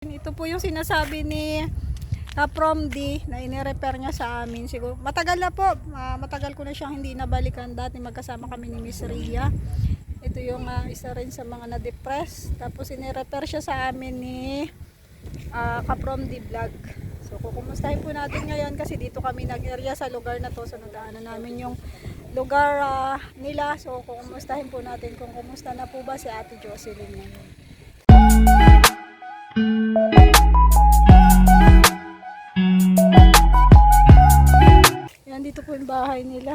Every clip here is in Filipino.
Ito po yung sinasabi ni Kaprom D na inirepair niya sa amin. Siguro, matagal na po. Ah, matagal ko na siyang hindi nabalikan. Dati magkasama kami ni Miss Ria. Ito yung ah, isa rin sa mga na-depress. Tapos inirepair siya sa amin ni ah, Kaprom D Vlog. So kukumustahin po natin ngayon kasi dito kami nag-area sa lugar na to. So nadaanan namin yung lugar ah, nila. So kukumustahin po natin kung kumusta na po ba si Ate Jocelyn ngayon. Yan, dito po yung bahay nila.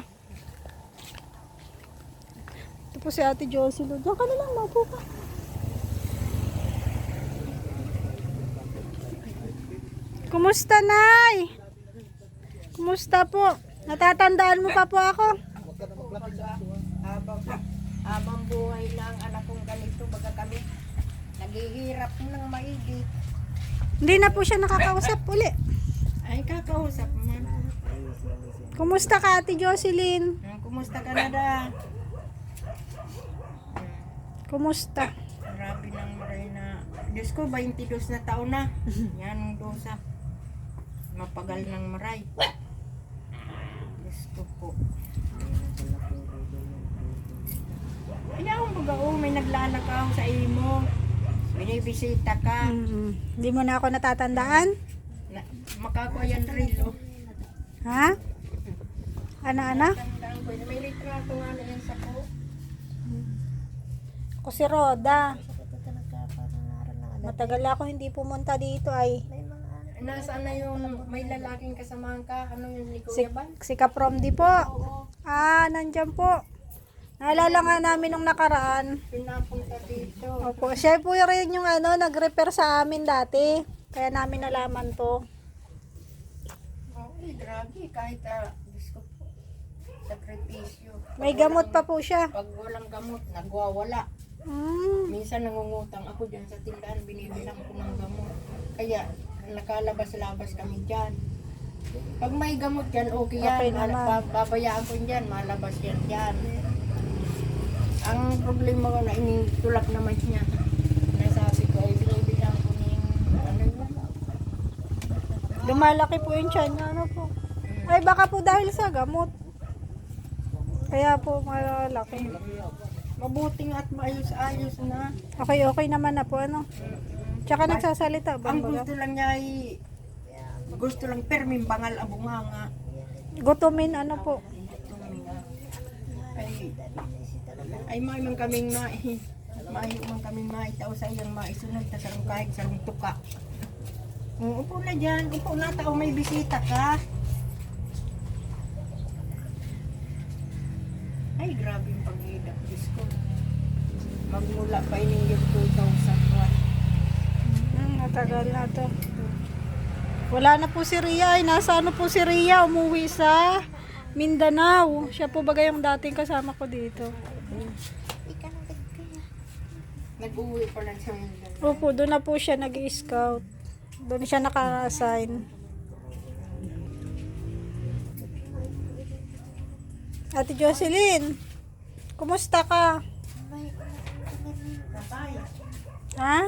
Ito po si Ate Jocelyn. Diyan ka na lang, maupo ka. Kumusta, Nay? Kumusta po? Natatandaan mo pa po ako? habang buhay lang anak kong ganito baga kami naghihirap ng maigi. Hindi na po siya nakakausap uli. ay kakausap man Kumusta ka, Ate Jocelyn? Kumusta ka na da Kumusta? grabe nang maray na Diyos ko 22 na taon na. Yan ang dosa. Mapagal ng maray. Diyos ko po. Ayaw mo baga oh, may naglalakaw sa imo binibisita ka Mm, Hindi mo na ako natatandaan? na, makakuha yan rilo Ha? Ana-ana? May litrato nga na yan sa ko. Ako si Roda. Matagal ako hindi pumunta dito ay. Nasaan na yung may lalaking kasamahan ka? Ano yung ni Si, Kuya Ban? si Kaprom di po. Ah, nandyan po. Naalala nga namin nung nakaraan. Pinapunta dito. Opo, siya po rin yung ano, nag-repair sa amin dati. Kaya namin nalaman to. Eh, grabe. Kahit, ah, Diyos ko po, sakripisyo. May gamot pa po siya. Pag walang gamot, nagwawala. Mm. Minsan nangungutang ako dyan sa tindahan, binibilang ko ng gamot. Kaya, nakalabas-labas kami dyan. Pag may gamot dyan, okay yan. Okay naman. ba- babayaan ko dyan, malabas yan dyan. Ang problema ko na initulak naman niya. Nasabi ko, ay binibilang ko ng ano yun. Lumalaki po yung tiyan niya. Ano po? Ay, baka po dahil sa gamot. Kaya po malaki. Mabuting at maayos-ayos na. Okay, okay naman na po. Ano? Tsaka nagsasalita ba? Ang gusto lang niya ay gusto lang permin bangal abunganga. Gutumin ano po. Ay, ay may man kaming mai. May man kaming maitaw sa iyang maisunod ta sarong kahit sarong tuka. Mm, Upo na dyan, upo na tao may bisita ka. Ay, grabe yung pag-iidap, Diyos ko. Magmula pa ining yung 2001. Hmm, matagal na to. Wala na po si Ria. Ay, nasa ano po si Ria? Umuwi sa Mindanao. Siya po bagay yung dating kasama ko dito. Nag-uwi pa lang siya ngayon. Opo, doon na po siya nag-scout. Doon siya naka-assign. Ate Jocelyn, kumusta ka? Ha?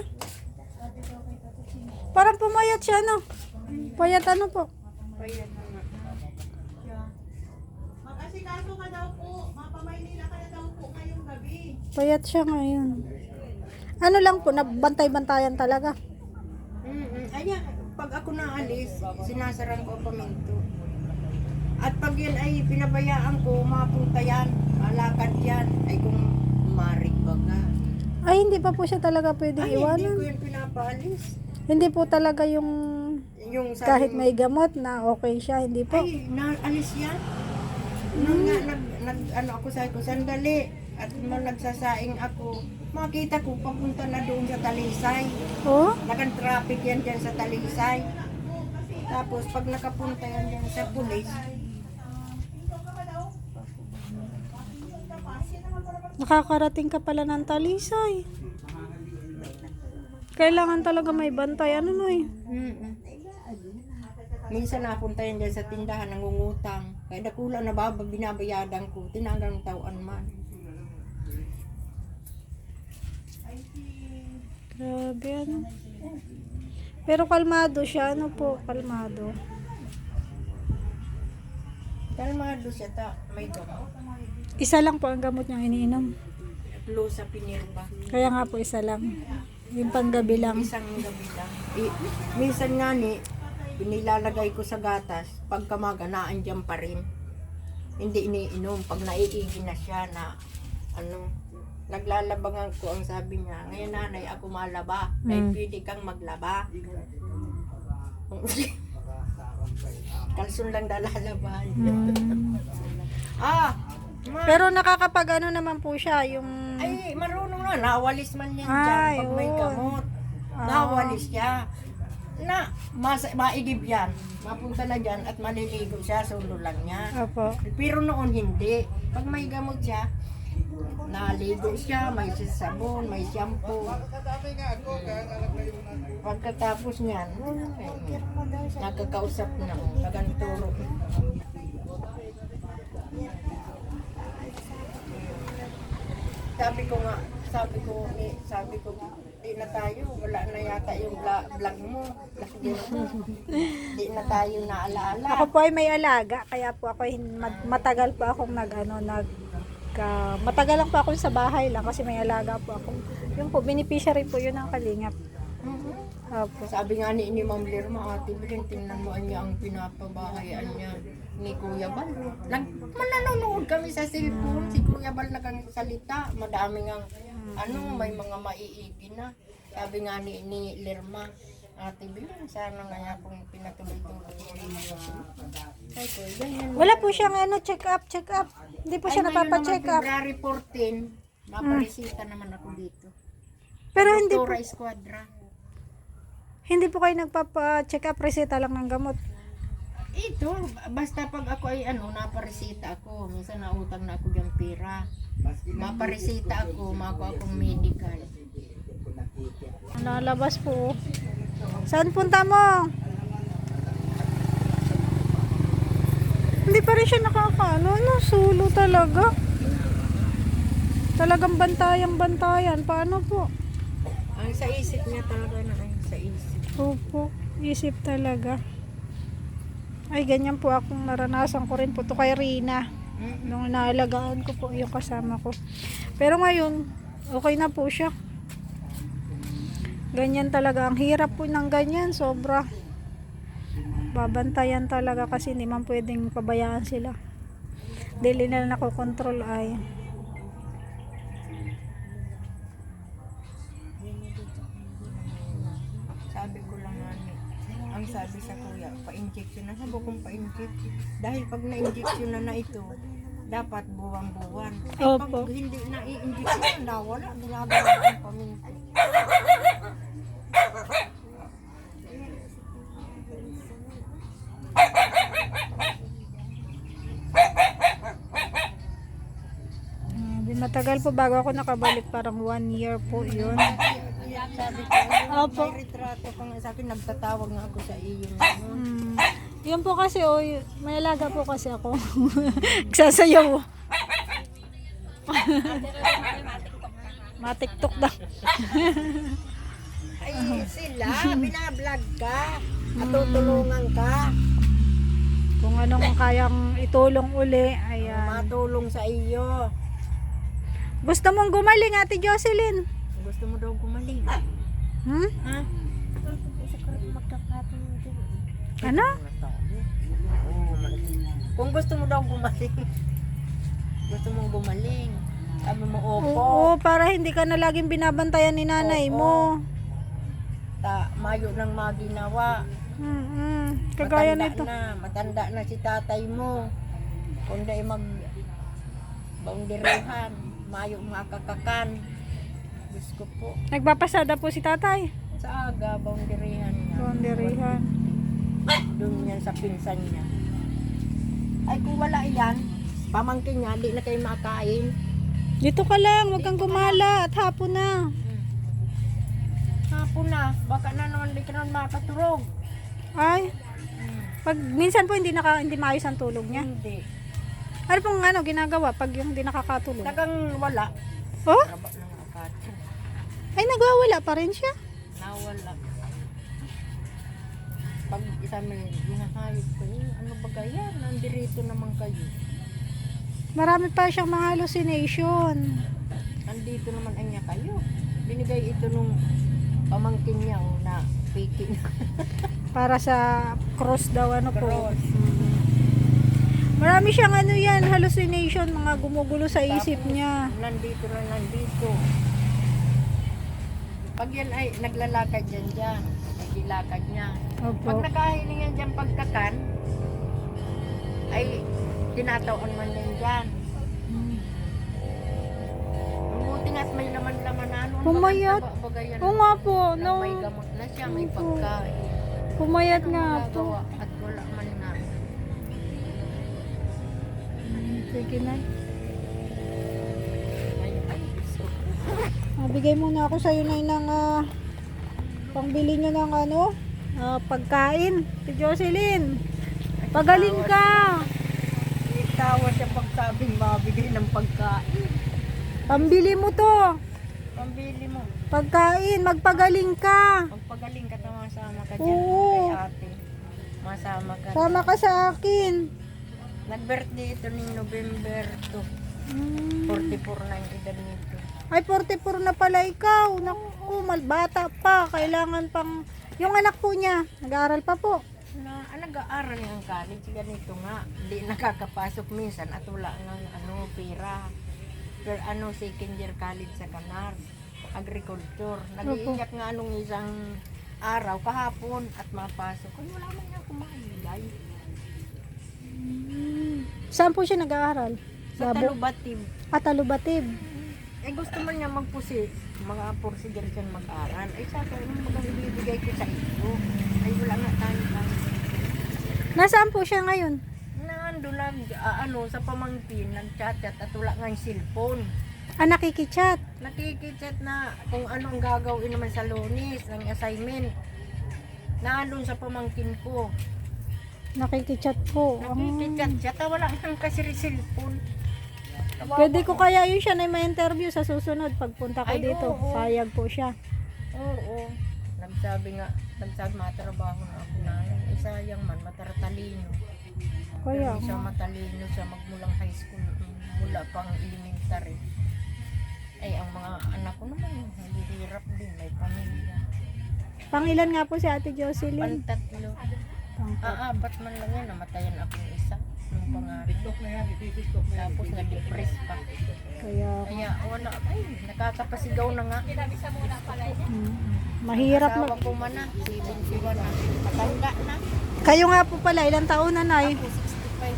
Parang pumayat siya, no? Payat ano po? Na nga. Mag-asikaso ka daw po. Mapamaynila ka na daw po ngayong gabi. Payat siya ngayon. Ano lang po, nabantay-bantayan talaga. Mm-mm. Ayan, pag ako naalis, sinasaran ko paminto. At pag yan ay pinabayaan ko, mapunta yan, malakad yan, ay kung marik baga. Ay, hindi pa po siya talaga pwedeng Ay, hindi ko iwanan. yan pinapaalis. Hindi po talaga yung Yung sabi kahit mo, may gamot na okay siya, hindi po. ay, naalis yan. Nung nga, nag, nag, ano ako sabi ko, sandali. At nung nagsasaing ako, makita ko, papunta na doon sa Talisay. Oh? Nakan-traffic yan dyan sa Talisay. Tapos pag nakapunta yan dyan sa pulis, Nakakarating ka pala ng talisay. Kailangan talaga may bantay. Ano no eh? mm minsan napunta yan dyan sa tindahan nangungutang. Kaya nakulang na baba binabayadan ko, tinagang tauan man. Grabe ano. Pero kalmado siya, ano po, kalmado. Kalmado siya ta, may gamot. Isa lang po ang gamot niyang iniinom. Blue sa pinirba. Kaya nga po isa lang. Yung panggabi lang. Isang gabi lang. I, minsan nga ni, pinilalagay ko sa gatas, pagkamaga na andyan pa rin. Hindi iniinom. Pag naiigi na siya na, ano, naglalabangan ko ang sabi niya, ngayon nanay ako malaba, ay Mm. pwede kang maglaba. Kalsun lang dalalaban. Mm. ah, ma, Pero nakakapag ano naman po siya, yung... ay marunong na, nawalis man yan Ay, dyan pag may oo. gamot. Ah. Nawalis siya. Na, mas, maigib yan. Mapunta na dyan at maliligo siya, sulo lang niya. Opo. Pero noon hindi. Pag may gamot siya, naligo siya, may sabon, may shampoo. Pagkatapos niyan, nakakausap na, naganturo. Sabi ko nga, sabi ko, eh, sabi ko, di na tayo, wala na yata yung vlog mo. Di na tayo naalaala. Ako po ay may alaga, kaya po ako matagal po akong nag ano nag ka- matagal lang po ako sa bahay lang kasi may alaga po ako. Yung po beneficiary po yun ng kalingap. Mhm. Opo. Sabi nga ni, ni Ma'am Lirma, ate Bilin, tingnan mo niya ang pinapabahayaan niya ni Kuya Bal. Nag, mananonood kami sa cellphone, si Kuya Bal salita, madami nga, ano, may mga maiigi na. Sabi nga ni, ni Lirma, ate Bilin, sana nga kung pinatuloy-tuloy. Ay, ko, ganyan. Wala po siyang ano check up, check up. Hindi po siya Ay, ngayon napapa-check naman, up. February 14, maparesita naman ako dito. Pero hindi po, Doktora Esquadra. hindi po kayo nagpapa-check up, reseta lang ng gamot. Ito, basta pag ako ay ano, naparesita ako. Minsan nautang na ako yung pera. Maparesita ako, mako akong medical. Nalabas po. Saan punta mo? Hindi pa rin siya nakakaano. Ano, sulo talaga. Talagang bantayang bantayan. Paano po? Ang sa isip niya talaga na ay sa isip. Opo, isip talaga. Ay, ganyan po akong naranasan ko rin po to kay Rina. Nung naalagaan ko po yung kasama ko. Pero ngayon, okay na po siya. Ganyan talaga. Ang hirap po ng ganyan. Sobra. Babantayan talaga kasi hindi man pwedeng pabayaan sila. Dili na nakokontrol ay. Sabi ko lang ni, ang sabi sa kuya, pa-injection na. Sabi kong pa-inject. Dahil pag na-injection na na ito, dapat buwan-buwan. Opo. Pag hindi na i-injection, nawala. Ginagawa ang paminta. Matagal po bago ako nakabalik. Parang one year po yun. Sabi ko, Opo. may retrato ka nga sa akin, nagtatawag nga ako sa iyo. Mm. Yun po kasi, oh, y- may alaga po kasi ako. Nagsasayaw. Matiktok daw. Ay, sila, binablog ka, at tutulungan ka, Kung anong kayang itulong uli, ayan. matulong sa iyo. Gusto mong gumaling, Ate Jocelyn? Gusto mo daw gumaling. Hmm? Ha? Ano? Kung gusto mo daw gumaling, gusto mo gumaling, sabi mo, opo, Oo, para hindi ka na laging binabantayan ni nanay Oo. mo. Ta, mayo ng maginawa. Mm-mm. Kagaya matanda nito. na, matanda na si tatay mo. Kung di mag boundaryhan, mayo makakakan. Diyos ko po. Nagpapasada po si tatay. Sa aga, boundaryhan niya. Boundarihan. Doon yan sa pinsan niya. Ay, kung wala yan, pamangkin niya, di na kayo makain. Dito ka lang, huwag kang gumala at hapon na. Hapon na, baka na naman di ka naman makatulog. Ay, pag minsan po hindi naka hindi maayos ang tulog niya. Hindi. Ano pong ano ginagawa pag yung hindi nakakatulog? Tagang wala. Oh? Traba ng. Ay nagwawala pa rin siya. Nawala. pag isa may minahayop kayo, ano ba kaya? Nandirito naman kayo. Marami pa siyang mga hallucination. Nandito naman anya kayo. Binigay ito nung pamangkin niya oh, na peking Para sa cross daw ano po. cross. Marami siyang ano yan, hallucination, mga gumugulo sa isip Tapos, niya. Nandito na nandito. Pag yan ay naglalakad dyan dyan, nagilakad niya. Pag Opo. nakahiling yan dyan pagkakan, ay tinatawan man yan dyan. Mabuti nga't may laman-laman na ano. Pumayat. Oo nga po, no, May gamot na siya, may pagkain. pumayat nga po. At wala man na. Sige na. Mabigay muna ako sa'yo na ng ah, pangbili nyo ng ano, ah, pagkain. Si Jocelyn, pagaling ka. Itawa siya pagsabing mabigay ng pagkain. Pambili mo to. Pambili mo. Pagkain, magpagaling ka. Magpagaling ka na masama ka dyan Oo. kay ate. Masama ka. Sama ka sa akin. Nag-birthday ito ng November 2. Hmm. 44 na yung edad nito. Ay, 44 na pala ikaw. Naku, malbata pa. Kailangan pang... Yung anak po niya, nag-aaral pa po. Na, ah, nag-aaral ng college, ganito nga. Hindi nakakapasok minsan at wala ng ano, pera. Pero ano, second year college sa Canar. Agriculture. Nag-iiyak nga nung isang araw, kahapon, at mapasok. Ay, wala man nga kumahigay. Saan po siya nag-aaral? Sa Labo? Talubatib. At Alubatib. Eh gusto man niya magpusi, mga porsiger siya mag-aral. Ay sa akin, ano bagang ibibigay ko sa iyo? Ay wala nga tayo tayo. Nasaan po siya ngayon? Nando lang, ah, ano, sa pamangkin, nag-chat-chat at wala nga yung cellphone. Ah, nakikichat. Nakikichat na kung ano ang gagawin naman sa lunis, ng assignment. Nandun sa pamangkin ko. Nakikichat po. Nakikichat siya, ta wala nang kasi cellphone. Kawawa Pwede ko kaya yun siya na may interview sa susunod pagpunta ko Ay, dito. oo. Payag po siya. Oo. Nagsabi nga, nagsabi matrabaho na ako na. Eh, sayang man, mataratalino. Kaya, Pero siya matalino siya magmulang high school, mula pang elementary. Ay, ang mga anak ko naman, naghihirap din, may pamilya. pangilan nga po si Ate Jocelyn. Pantatlo. Pang- Ah, apat man lang yan, namatayan ako ng isa. Nung pangalan. Tapos na-depress pa. Kaya, Kaya wala, ay, nakakapasigaw na nga. mm, mahirap Asawa na. ko man na, 71 na. Matanda na. Kayo nga po pala, ilang taon na nay? Ako 65.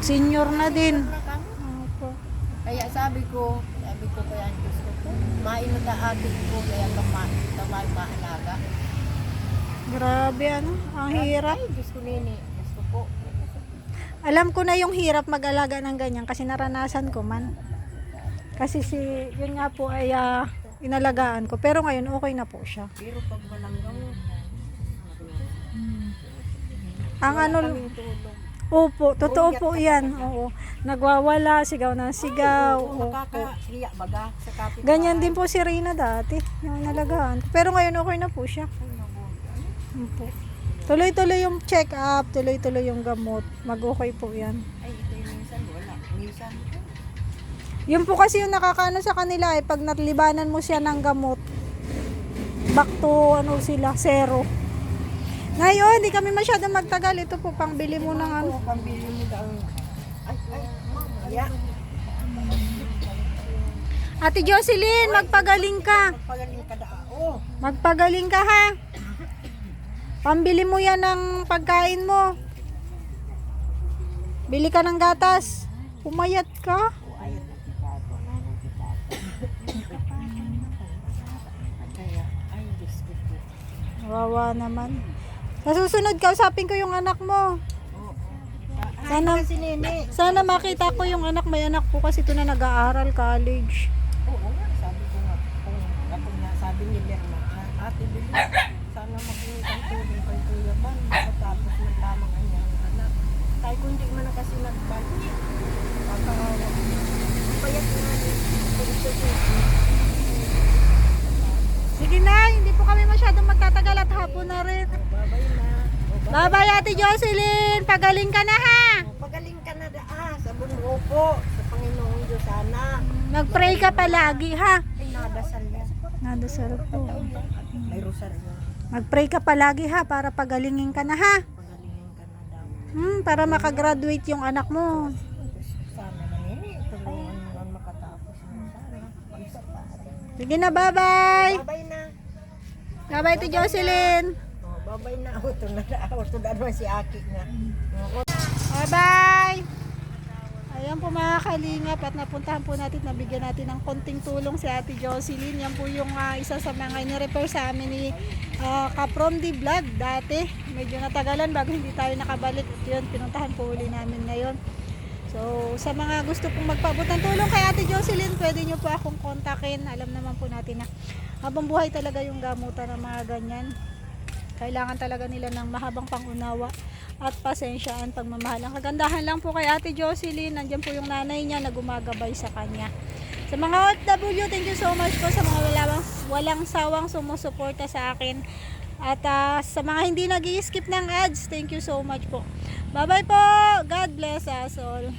Senior na din. Opo. Kaya sabi ko, ko kaya ang Diyos ko po, mainot ang akin ko, kaya kama, kamay maalaga. Grabe ano, ang hirap. Ay, Diyos ko nini, Diyos ko po. Alam ko na yung hirap mag-alaga ng ganyan kasi naranasan ko man. Kasi si, yun nga po ay ah, inalagaan ko. Pero ngayon okay na po siya. Pero pag walang gamot, Ang ano, kaming tulong. Opo, totoo po yan. Oo. Nagwawala, sigaw ng sigaw. Oo, Opo. baga sa kapit. Ganyan din po si Rina dati, yung nalagaan. Pero ngayon okay na po siya. Opo. Tuloy-tuloy yung check-up, tuloy-tuloy yung gamot. Mag-okay po yan. Ay, ito yung minsan wala. Minsan, Yun po kasi yung nakakaano sa kanila eh, pag natlibanan mo siya ng gamot, back to ano sila, zero. Ngayon, hindi kami masyadong magtagal. Ito po, pangbili mo ng ano. mo daw. Ay, ay. Ate Jocelyn, magpagaling ka. Pagaling ka daw. Oh, Magpagaling ka ha. Pambili mo yan ng pagkain mo. Bili ka ng gatas. Pumayat ka. Wawa naman. Sa susunod, kausapin ko yung anak mo. Sana, Si Nene. sana makita ko yung anak. May anak po kasi ito na nag-aaral college. Oo nga, sabi ko nga, kung ako nga, sabi ni Lerma, "Ah, ate Billy, sana maging ang tulong kay Kuya Ban, matapos man lamang ang iyang anak. Tayo kung hindi man na kasi nagbalik, nga ni Kuya Sige na, hindi po kami masyadong magtatagal at hapon na rin. Babay na. Bye-bye, Ate Jocelyn. Pagaling ka na, ha? Pagaling ka na da, ah, sa bungo po, sa Panginoong Diyos sana. Mag-pray ka palagi, ha? Nadasal yan. Nadasal po. May rosaryo. Mag-pray ka palagi, ha? Para pagalingin ka na, ha? Pagalingin ka na daw. Hmm, para makagraduate yung anak mo. Sana manini, tulungan mo lang makatapos mo sana. Sige na, bye-bye. Babay na. Bye-bye, Ate Jocelyn. Oh, babay na. Auto na na. Auto na naman si Aki nga. Oh, Bye-bye! Ayan po mga kalingap at napuntahan po natin, nabigyan natin ng konting tulong si Ate Jocelyn. Yan po yung ah, isa sa mga inirepair sa amin ni uh, Kaprom di Vlog dati. Medyo natagalan bago hindi tayo nakabalik. At yun, pinuntahan po uli namin ngayon. So, sa mga gusto pong magpaabot ng tulong kay Ate Jocelyn, pwede nyo po akong kontakin. Alam naman po natin na habang buhay talaga yung gamutan ng mga ganyan. Kailangan talaga nila ng mahabang pangunawa at pasensyaan pagmamahal. Ang kagandahan lang po kay Ate Jocelyn, nandiyan po yung nanay niya na gumagabay sa kanya. Sa mga OFW, thank you so much po sa mga walang, walang sawang sumusuporta sa akin. At ah, sa mga hindi nag skip ng ads, thank you so much po. Bye-bye po! God bless us all.